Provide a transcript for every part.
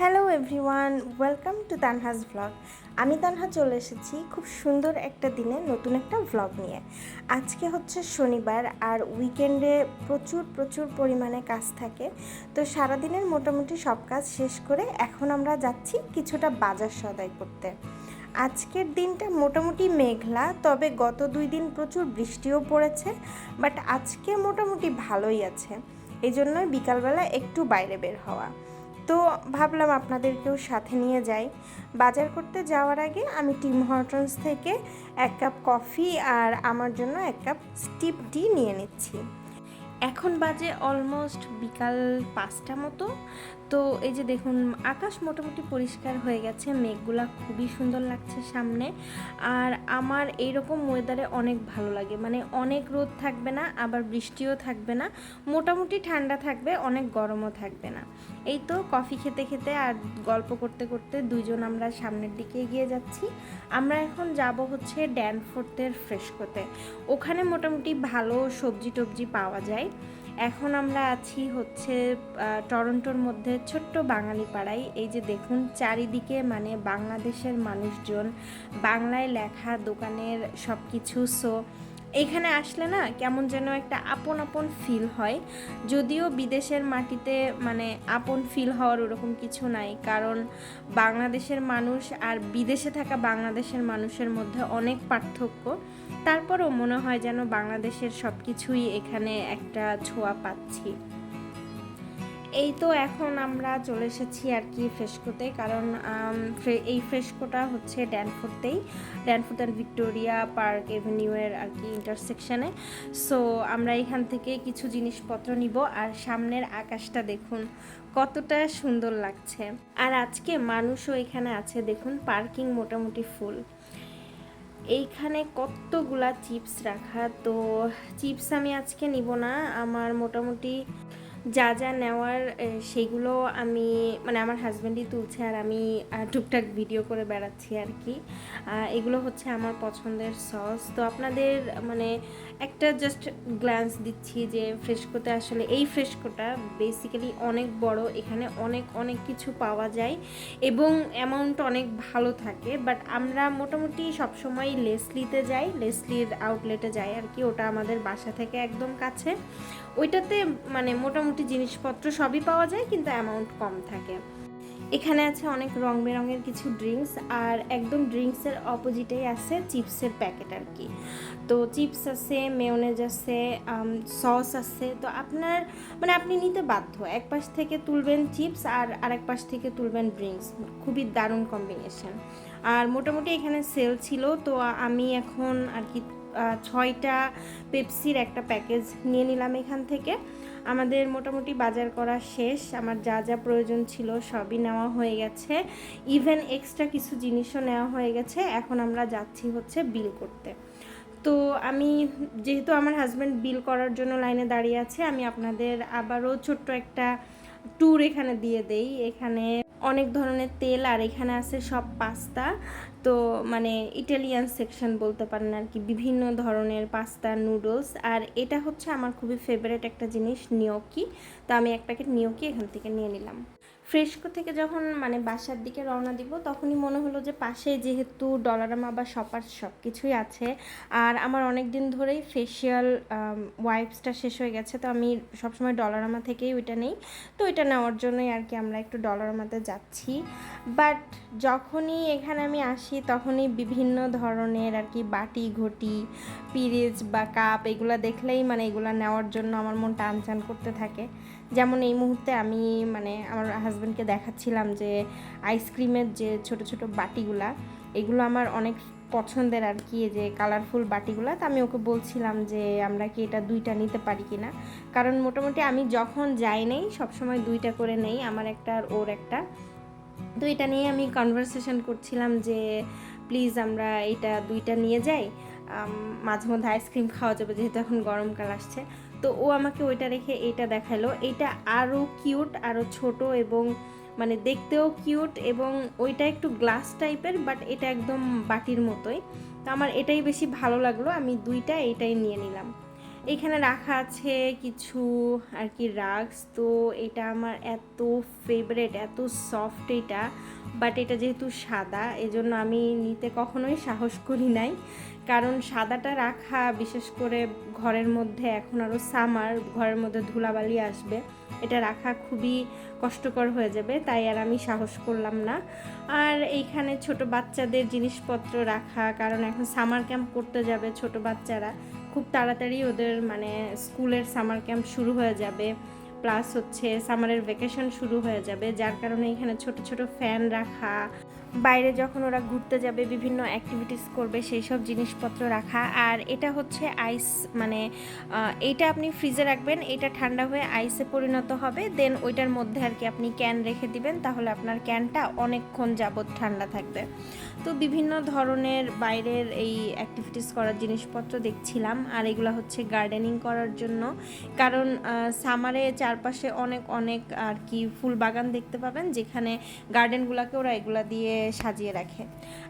Hello everyone welcome to Tanha's vlog আমি তানহা চলে এসেছি খুব সুন্দর একটা দিনে নতুন একটা ভ্লগ নিয়ে। আজকে হচ্ছে শনিবার আর উইকেন্ডে প্রচুর প্রচুর পরিমাণে কাজ থাকে। তো সারাদিনের মোটামুটি সব কাজ শেষ করে এখন আমরা যাচ্ছি কিছুটা বাজার সদাই করতে। আজকের দিনটা মোটামুটি মেঘলা, তবে গত দুই দিন প্রচুর বৃষ্টিও পড়েছে বাট আজকে মোটামুটি ভালোই আছে। এই জন্যই বিকালবেলা একটু বাইরে বের হওয়া। তো ভাবলাম আপনাদেরকেও সাথে নিয়ে যাই। বাজার করতে যাওয়ার আগে আমি টিম হটন্স থেকে এক কাপ কফি আর আমার জন্য এক কাপ স্টিপ টি নিয়ে নিচ্ছি। এখন বাজে অলমোস্ট বিকাল পাঁচটা মতো। তো এই যে দেখুন, আকাশ মোটামুটি পরিষ্কার হয়ে গেছে, মেঘগুলা খুবই সুন্দর লাগছে সামনে। আর আমার এইরকম ওয়েদারে অনেক ভালো লাগে। মানে অনেক রোদ থাকবে না, আবার বৃষ্টিও থাকবে না। মোটামুটি ঠান্ডা থাকবে, অনেক গরমও থাকবে না। এই তো কফি খেতে খেতে আর গল্প করতে করতে দুইজন আমরা সামনের দিকে এগিয়ে যাচ্ছি। আমরা এখন যাব হচ্ছে ড্যানফোর্থের ফ্রেশকোতে ওখানে মোটামুটি ভালো সবজি টবজি পাওয়া যায়। এখন আমরা আছি হচ্ছে টরন্টোর মধ্যে ছোট্ট বাঙালি পাড়ায় এই যে দেখুন, চারিদিকে মানে বাংলাদেশের মানুষজন, বাংলায় লেখা দোকানের সব কিছু সো এখানে আসলে না কেমন যেন একটা আপন আপন ফিল হয়। যদিও বিদেশের মাটিতে মানে আপন ফিল হওয়ার ওরকম কিছু নাই, কারণ বাংলাদেশের মানুষ আর বিদেশে থাকা বাংলাদেশের মানুষের মধ্যে অনেক পার্থক্য। তারপরও মনে হয় যেন বাংলাদেশের সব কিছুই এখানে একটা ছোঁয়া পাচ্ছি। এই তো এখন আমরা চলে এসেছি আর কি ফ্রেশকোতে কারণ এই ফ্রেশকোটা হচ্ছে ড্যানফোর্থেই ড্যানফোর্থ অ্যান্ড ভিক্টোরিয়া পার্ক এভিনিউয়ের আর কি ইন্টারসেকশানে সো আমরা এখান থেকে কিছু জিনিসপত্র নিব আর সামনের আকাশটা দেখুন, কতটা সুন্দর লাগছে। আর আজকে মানুষও এখানে আছে, দেখুন, পার্কিং মোটামুটি ফুল। এইখানে কতগুলা চিপস রাখা, তো, চিপস আমি আজকে নিব না, আমার মোটামুটি যা যা নেওয়ার সেগুলো আমি মানে আমার হাজব্যান্ডই তুলছে আর আমি টুকটাক ভিডিও করে বেড়াচ্ছি আর কি। এগুলো হচ্ছে আমার পছন্দের সস তো আপনাদের মানে একটা জাস্ট গ্ল্যান্স দিচ্ছি যে ফ্রেশকোতে আসলে এই ফ্রেশকোটা বেসিক্যালি অনেক বড়, এখানে অনেক অনেক কিছু পাওয়া যায় এবং অ্যামাউন্ট অনেক ভালো থাকে। বাট আমরা মোটামুটি সবসময় লেসলিতে যাই লেসলির আউটলেটে যাই আর কি। ওটা আমাদের বাসা থেকে একদম কাছে। ওইটাতে মানে মোটামুটি জিনিসপত্র সবই পাওয়া যায়, কিন্তু অ্যামাউন্ট কম থাকে। এখানে আছে অনেক রং বেরঙের কিছু ড্রিঙ্কস আর একদম ড্রিঙ্কসের অপোজিটেই আছে চিপসের প্যাকেট আর কি। তো চিপস আছে মেয়োনেজ আছে সস আছে, তো আপনার মানে আপনি নিতে বাধ্য। এক পাশ থেকে তুলবেন চিপস, আর আরেক পাশ থেকে তুলবেন ড্রিঙ্কস খুবই দারুণ কম্বিনেশন আর মোটামুটি এখানে সেল ছিল, তো আমি এখন আর কি ছয়টা পেপসির একটা প্যাকেজ নিয়ে নিলাম এখান থেকে। আমাদের মোটামুটি বাজার করা শেষ। আমার যা যা প্রয়োজন ছিল সবই নেওয়া হয়ে গেছে। ইভেন এক্সট্রা কিছু জিনিসও নেওয়া হয়ে গেছে। এখন আমরা যাচ্ছি হচ্ছে বিল করতে। তো আমি যেহেতু আমার হাজব্যান্ড বিল করার জন্য লাইনে দাঁড়িয়ে আছে, আমি আপনাদের আবারও ছোট্ট একটা ট্যুর এখানে দিয়ে দেই। এখানে অনেক ধরনের তেল আর এখানে আছে সব পাস্তা। তো মানে ইটালিয়ান সেকশন বলতে পারেন আর কি, বিভিন্ন ধরনের পাস্তা নুডলস আর এটা হচ্ছে আমার খুবই ফেভারেট একটা জিনিস নিয়োকি তো আমি এক প্যাকেট নিয়োকি এখান থেকে নিয়ে নিলাম। ফ্রেশকো থেকে যখন মানে বাসার দিকে রওনা দিব, তখনই মনে হলো যে পাশে যেহেতু ডলারামা বা শপার সব কিছুই আছে। আর আমার অনেক দিন ধরেই ফেশিয়াল ওয়াইপসটা শেষ হয়ে গেছে, তো আমি সবসময় ডলারামা থেকেই ওইটা নেই। তো ওইটা নেওয়ার জন্যই আর কি আমরা একটু ডলারামাতে যাচ্ছি। বাট যখনই এখানে আমি আসি, তখনই বিভিন্ন ধরনের আর কি বাটি, ঘটি পিরিজ বা কাপ এগুলো দেখলেই মানে এগুলো নেওয়ার জন্য আমার মন টান টান করতে থাকে। যেমন এই মুহূর্তে আমি মানে আমার হাজব্যান্ডকে দেখাচ্ছিলাম যে আইসক্রিমের যে ছোট ছোট বাটিগুলা, এগুলো আমার অনেক পছন্দের আর কি যে কালারফুল বাটিগুলা। তো আমি ওকে বলছিলাম যে আমরা কি এটা দুইটা নিতে পারি কি না কারণ মোটামুটি আমি যখন যাই নেই, সবসময় দুইটা করে নেই, আমার একটা আর ওর একটা। তো এটা নিয়ে আমি কনভারসেশন করছিলাম যে প্লিজ আমরা এটা দুইটা নিয়ে যাই। মাঝে মধ্যে আইসক্রিম খাওয়া যাবে, যেহেতু এখন গরমকাল আসছে। তো ও আমাকে ওইটা রেখে এইটা দেখাল। এইটা আরও কিউট, আরও ছোট এবং মানে দেখতেও কিউট এবং ওইটা একটু গ্লাস টাইপের, বাট এটা একদম বাটির মতোই। তো আমার এটাই বেশি ভালো লাগল। আমি দুইটা এইটাই নিয়ে নিলাম। এখানে রাখা আছে কিছু আর কি রাগস। তো এটা আমার এত ফেভারেট এত সফট এটা বাট এটা যেহেতু সাদা, এজন্য আমি নিতে কখনোই সাহস করি নাই। কারণ সাদাটা রাখা, বিশেষ করে ঘরের মধ্যে এখন আরও সামার ঘরের মধ্যে ধুলাবালি আসবে, এটা রাখা খুবই কষ্টকর হয়ে যাবে, তাই আর আমি সাহস করলাম না। আর এইখানে ছোট বাচ্চাদের জিনিসপত্র রাখা, কারণ এখন সামার ক্যাম্প করতে যাবে ছোট বাচ্চারা খুব তাড়াতাড়ি ওদের মানে স্কুলের সামার ক্যাম্প শুরু হয়ে যাবে। প্লাস হচ্ছে সামারের ভ্যাকেশন শুরু হয়ে যাবে, যার কারণে এখানে ছোট ছোট ফ্যান রাখা, বাইরে যখন ওরা ঘুরতে যাবে, বিভিন্ন অ্যাক্টিভিটিস করবে, সেই সব জিনিসপত্র রাখা। আর এটা হচ্ছে আইস মানে এইটা আপনি ফ্রিজে রাখবেন, এটা ঠান্ডা হয়ে আইসে পরিণত হবে দেন ওইটার মধ্যে আর কি আপনি ক্যান রেখে দিবেন, তাহলে আপনার ক্যানটা অনেকক্ষণ যাবত ঠান্ডা থাকবে। তো বিভিন্ন ধরনের বাইরের এই অ্যাক্টিভিটিস করার জিনিসপত্র দেখছিলাম, আর এগুলো হচ্ছে গার্ডেনিং করার জন্য। কারণ সামারে চারপাশে অনেক অনেক আর কি ফুল বাগান দেখতে পাবেন, যেখানে গার্ডেনগুলোকে ওরা এগুলা দিয়ে সাজিয়ে রাখে।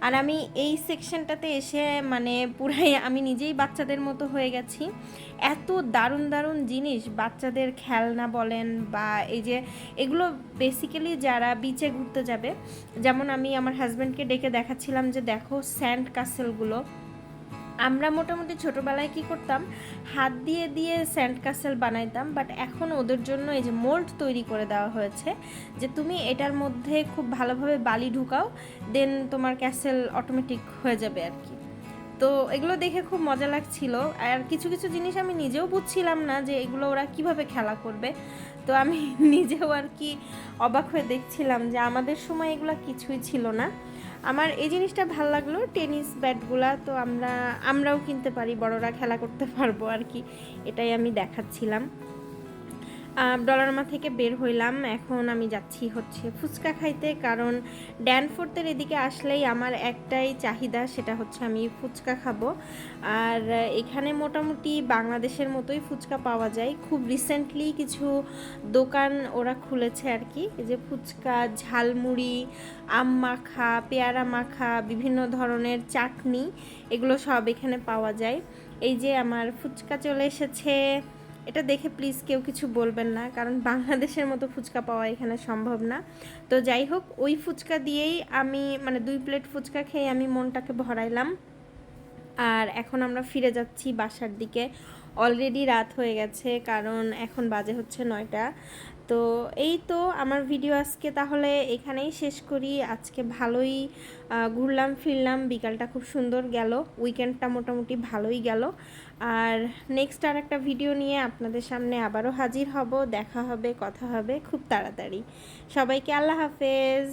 আর আমি এই সেকশনটাতে এসে মানে পুরাই আমি নিজেই বাচ্চাদের মতো হয়ে গেছি। এত দারুণ দারুণ জিনিস বাচ্চাদের খেলনা বলেন বা এই যে এগুলো বেসিক্যালি যারা বিচে ঘুরতে যাবে, যেমন আমি আমার হাজব্যান্ডকে ডেকে দেখাচ্ছিলাম যে দেখো স্যান্ড কাসেলগুলো আমরা মোটামুটি ছোটোবেলায় কি করতাম, হাত দিয়ে দিয়ে স্যান্ড কাসেল বানাইতাম বাট এখন ওদের জন্য এই যে মোল্ড তৈরি করে দেওয়া হয়েছে যে তুমি এটার মধ্যে খুব ভালোভাবে বালি ঢুকাও দেন তোমার ক্যাসেল অটোমেটিক হয়ে যাবে আর কি। তো এগুলো দেখে খুব মজা লাগছিল। আর কিছু কিছু জিনিস আমি নিজেও বুঝছিলাম না যে এগুলো ওরা কীভাবে খেলা করবে। তো আমি নিজেও আর কি অবাক হয়ে দেখছিলাম যে আমাদের সময় এগুলো কিছুই ছিল না। আমার এই জিনিসটা ভালো লাগল, টেনিস ব্যাটগুলা তো আমরা, আমরাও কিনতে পারি, বড়রা খেলা করতে পারব আর কি, এটাই আমি দেখাচ্ছিলাম। ডলারমা থেকে বের হইলাম। এখন আমি যাচ্ছি হচ্ছে ফুচকা খাইতে, কারণ ড্যানফোর্থের এদিকে আসলেই আমার একটাই চাহিদা, সেটা হচ্ছে আমি ফুচকা খাব। আর এখানে মোটামুটি বাংলাদেশের মতোই ফুচকা পাওয়া যায়। খুব রিসেন্টলি কিছু দোকান ওরা খুলেছে আর কি যে ফুচকা, ঝালমুড়ি, আম মাখা, পেয়ারা মাখা, বিভিন্ন ধরনের চাটনি, এগুলো সব এখানে পাওয়া যায়। এই যে আমার ফুচকা চলে এসেছে। এটা দেখে প্লিজ কেউ কিছু বলবেন না, কারণ বাংলাদেশের মতো ফুচকা পাওয়া এখানে সম্ভব না। তো যাই হোক, ওই ফুচকা দিয়েই আমি মানে দুই প্লেট ফুচকা খেয়ে আমি মনটাকে ভরাইলাম। আর এখন আমরা ফিরে যাচ্ছি বাসার দিকে। অলরেডি রাত হয়ে গেছে, কারণ এখন বাজে হচ্ছে নয়টা। তো এই তো আমার ভিডিও আজকে তাহলে এখানেই শেষ করি। আজকে ভালোই ঘুরলাম, ফিরলাম, বিকালটা খুব সুন্দর গেল উইকেন্ডটা মোটামুটি ভালোই গেল। আর নেক্সট আর একটা ভিডিও নিয়ে আপনাদের সামনে আবারও হাজির হব, দেখা হবে, কথা হবে খুব তাড়াতাড়ি। সবাইকে আল্লাহ হাফেজ।